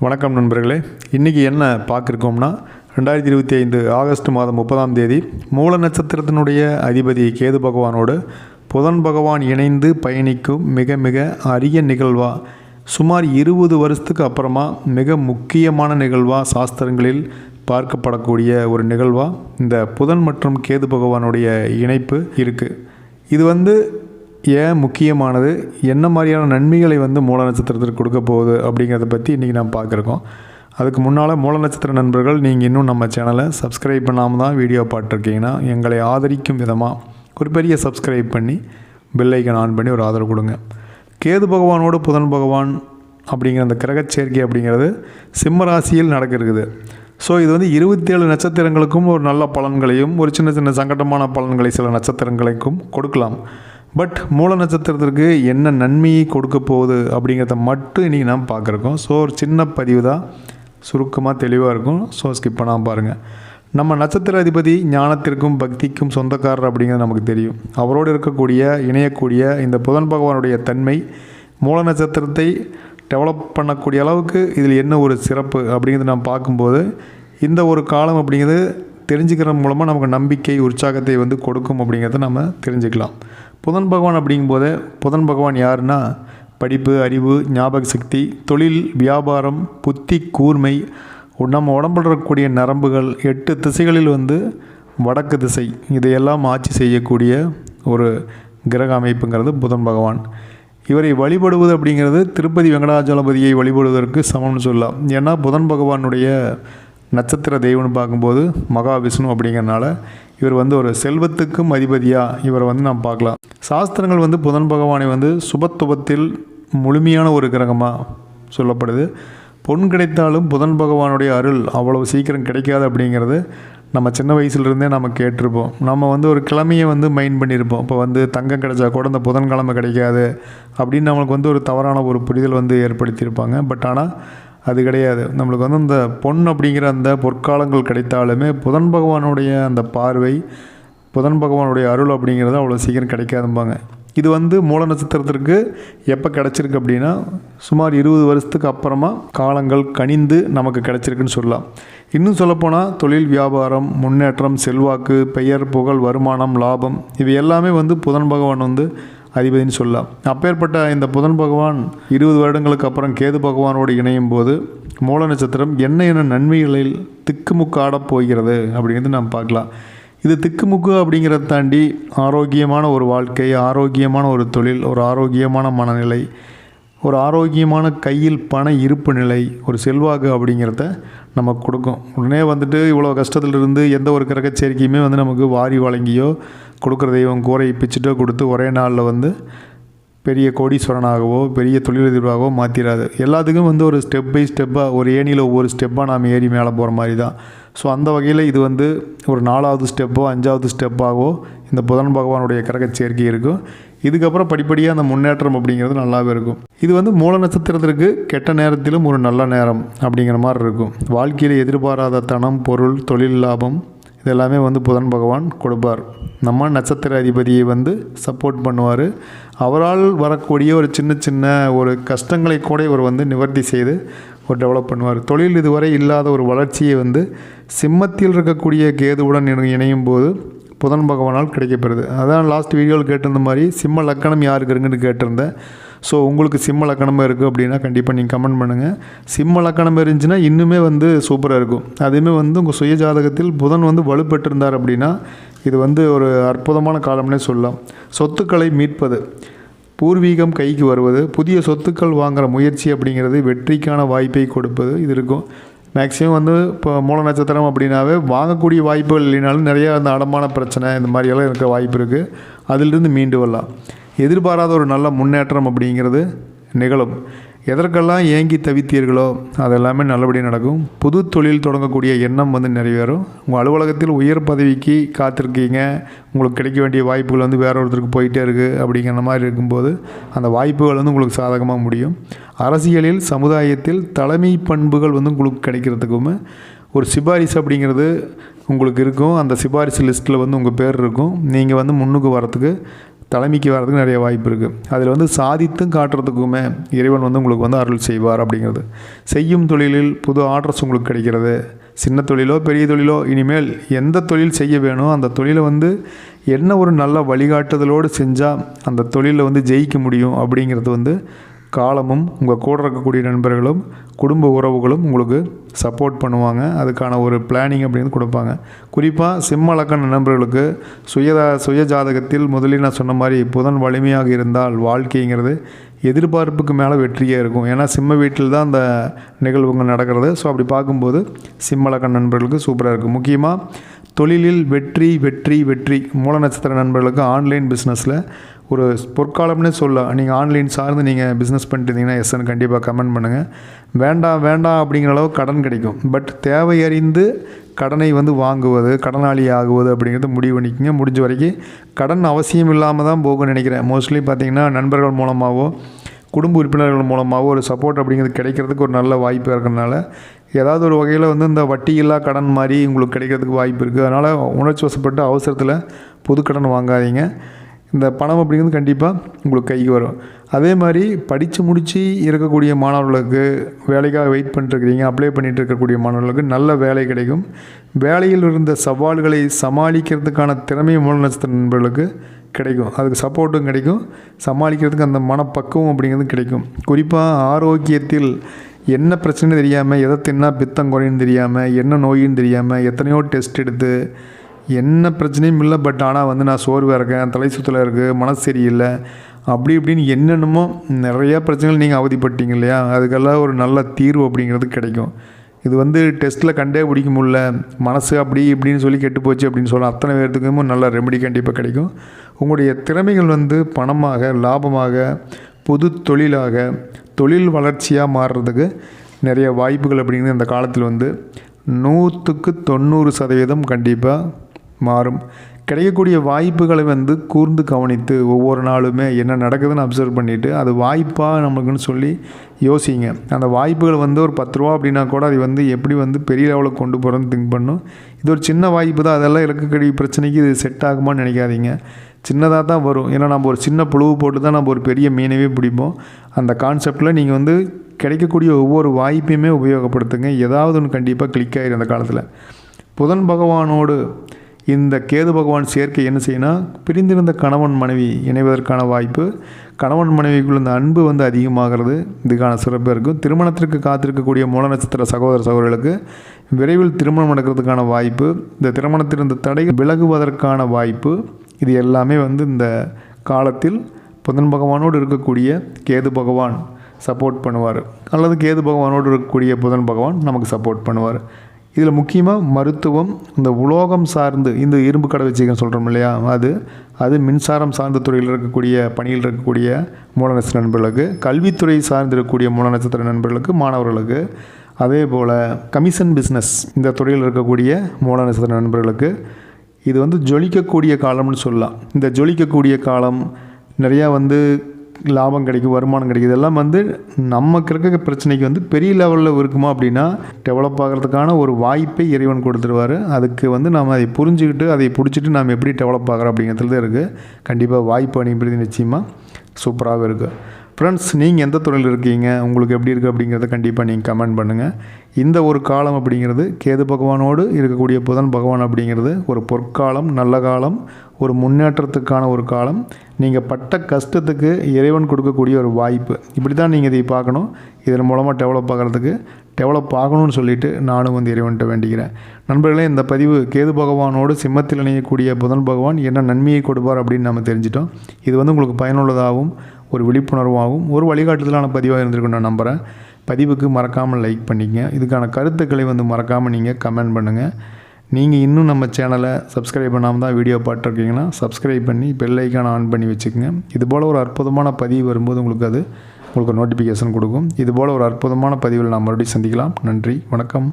வணக்கம் நண்பர்களே. இன்றைக்கி என்ன பார்க்குருக்கோம்னா ரெண்டாயிரத்தி இருபத்தி ஐந்து ஆகஸ்ட் மாதம் முப்பதாம் தேதி மூல நட்சத்திரத்தினுடைய அதிபதி கேது பகவானோடு புதன் பகவான் இணைந்து பயணிக்கும் மிக மிக அரிய நிகழ்வாக சுமார் இருபது வருஷத்துக்கு அப்புறமா மிக முக்கியமான நிகழ்வாக சாஸ்திரங்களில் பார்க்கப்படக்கூடிய ஒரு நிகழ்வாக இந்த புதன் மற்றும் கேது பகவானுடைய இணைப்பு இருக்குது இது வந்து ஏன் முக்கியமானது? என்ன மாதிரியான நன்மைகளை வந்து மூல நட்சத்திரத்திற்கு கொடுக்க போகுது அப்படிங்கிறத பற்றி இன்றைக்கி நாம் பார்க்குறோம். அதுக்கு முன்னால் மூல நட்சத்திர நண்பர்கள் நீங்கள் இன்னும் நம்ம சேனலை சப்ஸ்கிரைப் பண்ணாமல் தான் வீடியோ பார்த்துருக்கீங்கன்னா எங்களை ஆதரிக்கும் விதமாக ஒரு பெரிய சப்ஸ்கிரைப் பண்ணி பெல் ஆன் பண்ணி ஒரு ஆதரவு கொடுங்க. கேது பகவானோடு புதன் பகவான் அப்படிங்கிற அந்த கிரகச் சேர்க்கை அப்படிங்கிறது சிம்ம ராசியில் நடக்கிறது ஸோ இது வந்து இருபத்தேழு நட்சத்திரங்களுக்கும் ஒரு நல்ல பலன்களையும் ஒரு சின்ன சின்ன சங்கடமான பலன்களை சில நட்சத்திரங்களுக்கும் கொடுக்கலாம். பட் மூல நட்சத்திரத்திற்கு என்ன நன்மையை கொடுக்க போகுது அப்படிங்கிறத மட்டும் இன்றைக்கி நாம் பார்க்குறோம். ஸோ ஒரு சின்ன பதிவு தான். சுருக்கமாக தெளிவாக இருக்கும். ஸோ ஸ்கிப் பண்ணாமல் பாருங்கள் நம்ம நட்சத்திர அதிபதி ஞானத்திற்கும் பக்திக்கும் சொந்தக்காரர் அப்படிங்கிறது நமக்கு தெரியும். அவரோடு இருக்கக்கூடிய இணையக்கூடிய இந்த புதன் பகவானுடைய தன்மை மூல நட்சத்திரத்தை டெவலப் பண்ணக்கூடிய அளவுக்கு இதில் என்ன ஒரு சிறப்பு அப்படிங்கிறது நாம் பார்க்கும்போது இந்த ஒரு காலம் அப்படிங்கிறது தெரிஞ்சுக்கிறது மூலமாக நமக்கு நம்பிக்கை உற்சாகத்தை வந்து கொடுக்கும் அப்படிங்கிறத நம்ம தெரிஞ்சுக்கலாம். புதன் பகவான் அப்படிங்கும்போது புதன் பகவான் யாருன்னா படிப்பு அறிவு ஞாபக சக்தி தொழில் வியாபாரம் புத்தி கூர்மை நம்ம உடம்புல இருக்கக்கூடிய நரம்புகள் எட்டு திசைகளில் வந்து வடக்கு திசை. இதையெல்லாம் ஆட்சி செய்யக்கூடிய ஒரு கிரக அமைப்புங்கிறது புதன் பகவான். இவரை வழிபடுவது அப்படிங்கிறது திருப்பதி வெங்கடாஜலபதியை வழிபடுவதற்கு சமம்னு சொல்லலாம். ஏன்னா புதன் பகவானுடைய நட்சத்திர தெய்வம்னு பார்க்கும்போது மகாவிஷ்ணு அப்படிங்கிறனால இவர் வந்து ஒரு செல்வத்துக்கும் அதிபதியாக இவரை வந்து நாம் பார்க்கலாம். சாஸ்திரங்கள் வந்து புதன் பகவானை வந்து சுபத்துபத்தில் முழுமையான ஒரு கிரகமாக சொல்லப்படுது. பொன் கிடைத்தாலும் புதன் பகவானுடைய அருள் அவ்வளவு சீக்கிரம் கிடைக்காது அப்படிங்கிறது நம்ம சின்ன வயசுலேருந்தே நம்ம கேட்டிருப்போம். நம்ம வந்து ஒரு கிழமையை வந்து மைண்ட் பண்ணியிருப்போம். இப்போ வந்து தங்கம் கிடைச்சா கூட இந்த புதன்கிழமை கிடைக்காது அப்படின்னு நம்மளுக்கு வந்து ஒரு தவறான ஒரு புரிதல் வந்து ஏற்படுத்தியிருப்பாங்க. பட் ஆனால் அது கிடையாது. நம்மளுக்கு வந்து அந்த பொன் அப்படிங்கிற அந்த பொற்காலங்கள் கிடைத்தாலுமே புதன் பகவானுடைய அந்த பார்வை புதன் பகவானுடைய அருள் அப்படிங்கிறது அவ்வளோ சீக்கிரம் கிடைக்காதும்பாங்க. இது வந்து மூல நட்சத்திரத்திற்கு எப்போ கிடச்சிருக்கு அப்படின்னா சுமார் இருபது வருஷத்துக்கு அப்புறமா காலங்கள் கனிந்து நமக்கு கிடச்சிருக்குன்னு சொல்லலாம். இன்னும் சொல்லப்போனால் தொழில் வியாபாரம் முன்னேற்றம் செல்வாக்கு பெயர் புகழ் வருமானம் லாபம் இவை எல்லாமே வந்து புதன் பகவான் வந்து அதிபதினு சொல்லலாம். அப்பேற்பட்ட இந்த புதன் பகவான் இருபது வருடங்களுக்கு அப்புறம் கேது பகவானோடு இணையும் போது மூல நட்சத்திரம் என்ன என்ன நன்மைகளில் திக்குமுக்காடப் போகிறது அப்படிங்கிறது நாம் பார்க்கலாம். இது திக்குமுக்கு அப்படிங்கிறத தாண்டி ஆரோக்கியமான ஒரு வாழ்க்கை ஆரோக்கியமான ஒரு தொழில் ஒரு ஆரோக்கியமான மனநிலை ஒரு ஆரோக்கியமான கையில் பண இருப்பு நிலை ஒரு செல்வாக்கு அப்படிங்கிறத நமக்கு கொடுக்கும். உடனே வந்துட்டு இவ்வளோ கஷ்டத்துலேருந்து எந்த ஒரு கிரகச்சேரிக்கையுமே வந்து நமக்கு வாரி வழங்கியோ கொடுக்குற தெய்வம் கூரை பிச்சுட்டோ கொடுத்து ஒரே நாளில் வந்து பெரிய கோடீஸ்வரனாகவோ பெரிய தொழிலதிபராகவோ மாற்றிடாது எல்லாத்துக்கும் வந்து ஒரு ஸ்டெப் பை ஸ்டெப்பாக ஒரு ஏணியில் ஒவ்வொரு ஸ்டெப்பாக நாம் ஏறி மேலே போகிற மாதிரி தான் ஸோ அந்த வகையில் இது வந்து ஒரு நாலாவது ஸ்டெப்போ அஞ்சாவது ஸ்டெப்பாகவோ இந்த புதன் பகவானுடைய கிரக சேர்க்கை இருக்கும். இதுக்கப்புறம் படிப்படியாக அந்த முன்னேற்றம் அப்படிங்கிறது நல்லாவே இருக்கும். இது வந்து மூல நட்சத்திரத்திற்கு கெட்ட நேரத்திலும் ஒரு நல்ல நேரம் அப்படிங்கிற மாதிரி இருக்கும். வாழ்க்கையில் எதிர்பாராத தனம் பொருள் தொழில் லாபம் இதெல்லாமே வந்து புதன் பகவான் கொடுப்பார். நம்ம நட்சத்திர அதிபதியை வந்து சப்போர்ட் பண்ணுவார். அவரால் வரக்கூடிய ஒரு சின்ன சின்ன ஒரு கஷ்டங்களை கூட இவர் வந்து நிவர்த்தி செய்து ஒரு டெவலப் பண்ணுவார். தொழில் இதுவரை இல்லாத ஒரு வளர்ச்சியை வந்து சிம்மத்தில் இருக்கக்கூடிய கேதுவுடன் இணை- இணையும் போது புதன் பகவானால் கிடைக்கப்பெறுது அதான் லாஸ்ட் வீடியோவில் கேட்டிருந்த மாதிரி சிம்ம லக்கணம் யாருக்கு இருக்குன்னு கேட்டிருந்தேன். ஸோ உங்களுக்கு சிம்ம லக்கணம் இருக்குது அப்படின்னா கண்டிப்பாக நீங்கள் கமெண்ட் பண்ணுங்கள் சிம்ம லக்கணம் இருந்துச்சுன்னா இன்னுமே வந்து சூப்பராக இருக்கும். அதுவுமே வந்து உங்கள் சுய ஜாதகத்தில் புதன் வந்து வலுப்பெற்றிருந்தார் அப்படின்னா இது வந்து ஒரு அற்புதமான காலம்னே சொல்லலாம். சொத்துக்களை மீட்பது. பூர்வீகம் கைக்கு வருவது. புதிய சொத்துக்கள் வாங்குகிற முயற்சி அப்படிங்கிறது வெற்றிக்கான வாய்ப்பை கொடுப்பது. இது இருக்கும். மேக்ஸிமம் வந்து இப்போ மூல நட்சத்திரம் அப்படின்னாவே வாங்கக்கூடிய வாய்ப்புகள் இல்லைனாலும் நிறைய அந்த அடமான பிரச்சனை இந்த மாதிரியெல்லாம் இருக்க வாய்ப்பு இருக்குது அதிலிருந்து மீண்டு வரலாம். எதிர்பாராத ஒரு நல்ல முன்னேற்றம் அப்படிங்கிறது நிகழும். எதற்கெல்லாம் ஏங்கி தவித்தீர்களோ அதெல்லாமே நல்லபடியாக நடக்கும். புது தொழில் தொடங்கக்கூடிய எண்ணம் வந்து நிறைவேறும். உங்கள் அலுவலகத்தில் உயர் பதவிக்கு காத்திருக்கீங்க. உங்களுக்கு கிடைக்க வேண்டிய வாய்ப்புகள் வந்து வேற ஒருத்தருக்கு போயிட்டே இருக்குது அப்படிங்கிற மாதிரி இருக்கும்போது அந்த வாய்ப்புகள் வந்து உங்களுக்கு சாதகமாக முடியும். அரசியலில் சமுதாயத்தில் தலைமை பண்புகள் வந்து உங்களுக்கு கிடைக்கிறதுக்குமே ஒரு சிபாரிசு அப்படிங்கிறது உங்களுக்கு இருக்கும். அந்த சிபாரிசு லிஸ்ட்டில் வந்து உங்கள் பேர் இருக்கும். நீங்கள் வந்து முன்னுக்கு வரத்துக்கு தலைமைக்கு வர்றதுக்கு நிறைய வாய்ப்பு இருக்குது அதில் வந்து சாதித்தும் காட்டுறதுக்குமே இறைவன் வந்து உங்களுக்கு வந்து அருள் செய்வார் அப்படிங்கிறது. செய்யும் தொழிலில் புது ஆர்டர்ஸ் உங்களுக்கு கிடைக்கிறது. சின்ன தொழிலோ பெரிய தொழிலோ இனிமேல் எந்த தொழில் செய்ய வேணும் அந்த தொழிலை வந்து என்ன ஒரு நல்ல வழிகாட்டுதலோடு செஞ்சால் அந்த தொழிலில் வந்து ஜெயிக்க முடியும் அப்படிங்கிறது வந்து காலமும் உங்கள் கூட இருக்கக்கூடிய நண்பர்களும் குடும்ப உறவுகளும் உங்களுக்கு சப்போர்ட் பண்ணுவாங்க. அதுக்கான ஒரு பிளானிங் அப்படின்னு கொடுப்பாங்க. குறிப்பாக சிம்மலக்கண நண்பர்களுக்கு சுயதா சுய ஜாதகத்தில் முதலில் நான் சொன்ன மாதிரி புதன் வலிமையாக இருந்தால் வாழ்க்கைங்கிறது எதிர்பார்ப்புக்கு மேலே வெற்றியாக இருக்கும். ஏன்னா சிம்ம வீட்டில் தான் அந்த நிகழ்வுகள் நடக்கிறது. ஸோ அப்படி பார்க்கும்போது சிம்மலக்கண நண்பர்களுக்கு சூப்பராக இருக்கும். முக்கியமாக தொழிலில் வெற்றி வெற்றி வெற்றி மூல நட்சத்திர நண்பர்களுக்கு ஆன்லைன் பிஸ்னஸில் ஒரு பொற்காலம்னே சொல்லலாம் நீங்கள் ஆன்லைன் சார்ந்து நீங்கள் பிஸ்னஸ் பண்ணிட்டு இருந்தீங்கன்னா எஸ்என் கண்டிப்பாக கமெண்ட் பண்ணுங்கள் வேண்டாம் வேண்டாம் அப்படிங்கிற அளவு கடன் கிடைக்கும். பட் தேவை அறிந்து கடனை வந்து வாங்குவது கடனாளி ஆகுவது அப்படிங்கிறது முடிவு பண்ணிக்கோங்க. முடிஞ்ச வரைக்கும் கடன் அவசியம் இல்லாமல் தான் போகும்னு நினைக்கிறேன். மோஸ்ட்லி பார்த்தீங்கன்னா நண்பர்கள் மூலமாகவோ குடும்ப உறுப்பினர்கள் மூலமாகவோ ஒரு சப்போர்ட் அப்படிங்கிறது கிடைக்கிறதுக்கு ஒரு நல்ல வாய்ப்பு இருக்கிறதுனால ஏதாவது ஒரு வகையில் வந்து இந்த வட்டி இல்லா கடன் மாதிரி உங்களுக்கு கிடைக்கிறதுக்கு வாய்ப்பு இருக்குது அதனால் உணர்ச்சி வசப்பட்டு அவசரத்தில் புது கடன் வாங்காதீங்க. இந்த பணம் அப்படிங்கிறது கண்டிப்பாக உங்களுக்கு கைக்கு வரும். அதே மாதிரி படித்து முடித்து இருக்கக்கூடிய மாணவர்களுக்கு வேலைக்காக வெயிட் பண்ணிட்டுருக்கிறீங்க அப்ளை பண்ணிட்டு இருக்கக்கூடிய மாணவர்களுக்கு நல்ல வேலை கிடைக்கும். வேலையில் இருந்த சவால்களை சமாளிக்கிறதுக்கான திறமை மூல நட்சத்திர நண்பர்களுக்கு கிடைக்கும். அதுக்கு சப்போர்ட்டும் கிடைக்கும். சமாளிக்கிறதுக்கு அந்த மனப்பக்குவம் அப்படிங்கிறது கிடைக்கும். குறிப்பாக ஆரோக்கியத்தில் என்ன பிரச்சனை தெரியாமல் எதை தின்னா பித்தம் குறையுன்னு தெரியாமல் என்ன நோயின்னு தெரியாமல் எத்தனையோ டெஸ்ட் எடுத்து என்ன பிரச்சனையும் இல்லை பட் ஆனால் வந்து நான் சோர்வாக இருக்கேன் தலை சுற்றலாக இருக்குது மனசு சரியில்லை. அப்படி இப்படின்னு என்னென்னமோ நிறையா பிரச்சனைகள் நீங்கள் அவதிப்பட்டீங்க இல்லையா? அதுக்கெல்லாம் ஒரு நல்ல தீர்வு அப்படிங்கிறது கிடைக்கும். இது வந்து டெஸ்ட்டில் கண்டே பிடிக்க முடியல. மனசு அப்படி இப்படின்னு சொல்லி கெட்டு போச்சு அப்படின்னு சொல்ல அத்தனை பேர்த்துக்கும் நல்ல ரெமெடி கண்டிப்பாக கிடைக்கும். உங்களுடைய திறமைகள் வந்து பணமாக லாபமாக புது தொழிலாக தொழில் வளர்ச்சியாக மாறுறதுக்கு நிறைய வாய்ப்புகள் அப்படிங்கிறது இந்த காலத்தில் வந்து நூற்றுக்கு தொண்ணூறு சதவீதம் கண்டிப்பாக மாறும். கிடைக்கக்கூடிய வாய்ப்புகளை வந்து கூர்ந்து கவனித்து ஒவ்வொரு நாளுமே என்ன நடக்குதுன்னு அப்சர்வ் பண்ணிவிட்டு அது வாய்ப்பாக நம்மளுக்குன்னு சொல்லி யோசிங்க. அந்த வாய்ப்புகள் வந்து ஒரு பத்து ரூபா அப்படின்னா கூட அது வந்து எப்படி வந்து பெரிய லெவலுக்கு கொண்டு போகிறோன்னு திங்க் பண்ணும். இது ஒரு சின்ன வாய்ப்பு தான். அதெல்லாம் இருக்கக்கூடிய பிரச்சனைக்கு இது செட் ஆகுமான்னு நினைக்காதீங்க. சின்னதாக தான் வரும். ஏன்னா நம்ம ஒரு சின்ன புழுவு போட்டு தான் நம்ம ஒரு பெரிய மீனவே பிடிப்போம். அந்த கான்செப்டில் நீங்கள் வந்து கிடைக்கக்கூடிய ஒவ்வொரு வாய்ப்பையுமே உபயோகப்படுத்துங்க. ஏதாவது ஒன்று கண்டிப்பாக கிளிக் ஆகிடும் அந்த காலத்தில். புதன் பகவானோடு இந்த கேது பகவான் சேர்க்கை என்ன செய்யணும் பிரிந்திருந்த கணவன் மனைவி இணைவதற்கான வாய்ப்பு கணவன் மனைவிக்குள்ள இந்த அன்பு வந்து அதிகமாகிறது. இதுக்கான சிறப்பு இருக்கும் திருமணத்திற்கு காத்திருக்கக்கூடிய மூல நட்சத்திர சகோதர சகோதரர்களுக்கு விரைவில் திருமணம் நடக்கிறதுக்கான வாய்ப்பு இந்த திருமணத்திலிருந்த தடை விலகுவதற்கான வாய்ப்பு இது எல்லாமே வந்து இந்த காலத்தில் புதன் பகவானோடு இருக்கக்கூடிய கேது பகவான் சப்போர்ட் பண்ணுவார். அல்லது கேது பகவானோடு இருக்கக்கூடிய புதன் பகவான் நமக்கு சப்போர்ட் பண்ணுவார். இதில் முக்கியமாக மருத்துவம் இந்த உலோகம் சார்ந்து இந்த இரும்பு கடை வச்சுக்கன்னு சொல்கிறோம் இல்லையா? அது அது மின்சாரம் சார்ந்த துறையில் இருக்கக்கூடிய பணியில் இருக்கக்கூடிய மூல நட்சத்திர நண்பர்களுக்கு கல்வித்துறை சார்ந்து இருக்கக்கூடிய மூல நட்சத்திர நண்பர்களுக்கு மாணவர்களுக்கு அதே போல் கமிஷன் பிஸ்னஸ் இந்த துறையில் இருக்கக்கூடிய மூல நட்சத்திர நண்பர்களுக்கு இது வந்து ஜொலிக்கக்கூடிய காலம்னு சொல்லலாம். இந்த ஜொலிக்கக்கூடிய காலம் நிறையா வந்து லாபம் கிடைக்கும் வருமானம் கிடைக்கும் இதெல்லாம் வந்து நமக்கு இருக்க பிரச்சனைக்கு வந்து பெரிய லெவலில் இருக்குமா அப்படின்னா டெவலப் ஆகிறதுக்கான ஒரு வாய்ப்பை இறைவன் கொடுத்துருவார். அதுக்கு வந்து நாம் அதை புரிஞ்சுக்கிட்டு அதை பிடிச்சிட்டு நாம் எப்படி டெவலப் ஆகிறோம் அப்படிங்கிறதுல தான் இருக்குது கண்டிப்பாக வாய்ப்பு அனுப்பி நிச்சயமாக சூப்பராகவே இருக்குது ஃப்ரெண்ட்ஸ் நீங்கள் எந்த துறையில் இருக்கீங்க? உங்களுக்கு எப்படி இருக்குது அப்படிங்கிறத கண்டிப்பாக நீங்கள் கமெண்ட் பண்ணுங்கள் இந்த ஒரு காலம் அப்படிங்கிறது கேது பகவானோடு இருக்கக்கூடிய புதன் பகவான் அப்படிங்கிறது ஒரு பொற்காலம் நல்ல காலம் ஒரு முன்னேற்றத்துக்கான ஒரு காலம் நீங்கள் பட்ட கஷ்டத்துக்கு இறைவன் கொடுக்கக்கூடிய ஒரு வாய்ப்பு. இப்படி தான் நீங்கள் இதை பார்க்கணும். இதன் மூலமாக டெவலப் ஆகிறதுக்கு டெவலப் ஆகணும்னு சொல்லிட்டு நானும் வந்து இறைவன்கிட்ட வேண்டிக்கிறேன். நண்பர்களே இந்த பதிவு கேது பகவானோடு சிம்மத்தில் இணையக்கூடிய புதன் பகவான் என்ன நன்மையை கொடுப்பார் அப்படின்னு நம்ம தெரிஞ்சிட்டோம். இது வந்து உங்களுக்கு பயனுள்ளதாகவும் ஒரு விழிப்புணர்வாகவும் ஒரு வழிகாட்டுதலான பதிவாக இருந்திருக்கும் நான் நம்புகிறேன் பதிவுக்கு மறக்காமல் லைக் பண்ணிக்கங்க. இதுக்கான கருத்துக்களை வந்து மறக்காமல் நீங்கள் கமெண்ட் பண்ணுங்கள் நீங்கள் இன்னும் நம்ம சேனலை சப்ஸ்கிரைப் பண்ணாமல் தான் வீடியோ பார்த்துருக்கீங்கன்னா சப்ஸ்கிரைப் பண்ணி பெல் ஆன் பண்ணி வச்சுக்கோங்க. இதுபோல் ஒரு அற்புதமான பதிவு வரும்போது உங்களுக்கு அது உங்களுக்கு நோட்டிஃபிகேஷன் கொடுக்கும். இதுபோல் ஒரு அற்புதமான பதிவில் நாம் மறுபடியும் சந்திக்கலாம். நன்றி வணக்கம்.